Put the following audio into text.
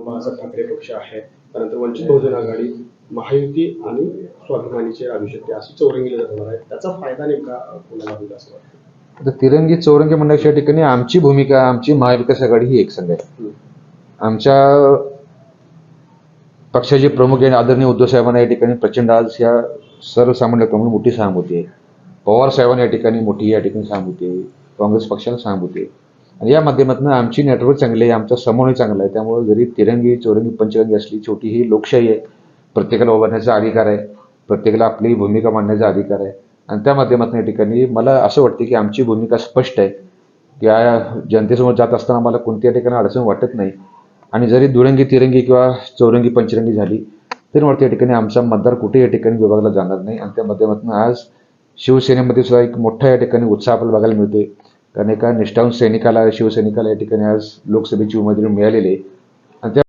बाळासाहेब ठाकरे पक्ष आहे त्यानंतर वंचित बहुजन आघाडी महायुती आणि स्वाभिमानीचे शकते अशी चौरंगी होणार आहे त्याचा फायदा नेमका कोणाला होईल असं वाटतं? आता तिरंगी चौरंगी म्हणण्याच्या ठिकाणी आमची भूमिका आमची महाविकास आघाडी ही एक संघ आहे. आमच्या पक्षाचे प्रमुख आणि आदरणीय उद्धव साहेबांना या ठिकाणी प्रचंड आज ह्या सर्वसामान्य लोकांमध्ये मोठी सहानुभूती आहे पवार साहेबांना या ठिकाणी मोठी या ठिकाणी सहानुभूती आहे काँग्रेस पक्षाला सहानुभूती आहे आणि या माध्यमातून आमची नेटवर्क चांगली आहे आमचा समन्वय चांगला आहे. त्यामुळे जरी तिरंगी चौरंगी पंचरंगी असली छोटी ही लोकशाही आहे प्रत्येकाला उभारण्याचा अधिकार आहे. प्रत्येकाला आपली भूमिका मांडण्याचा अधिकार आहे. आणि त्या माध्यमातून या ठिकाणी मला असं वाटतं की आमची भूमिका स्पष्ट आहे. की या जनतेसमोर जात असताना मला कोणत्या ठिकाणी अडचण वाटत नाही. आणि जरी दुरंगी तिरंगी किंवा चौरंगी पंचरंगी झाली तरी वाटतं या ठिकाणी आमचा मतदार कुठे या ठिकाणी विभागला जाणार नाही. आणि त्या माध्यमातून आज शिवसेनेमध्ये सुद्धा एक मोठा या ठिकाणी उत्साह आपल्याला बघायला मिळतोय. कारण एका निष्ठावून सैनिकाला शिवसैनिकाला या ठिकाणी आज लोकसभेची उमेदवारी मिळालेली आहे. आणि त्या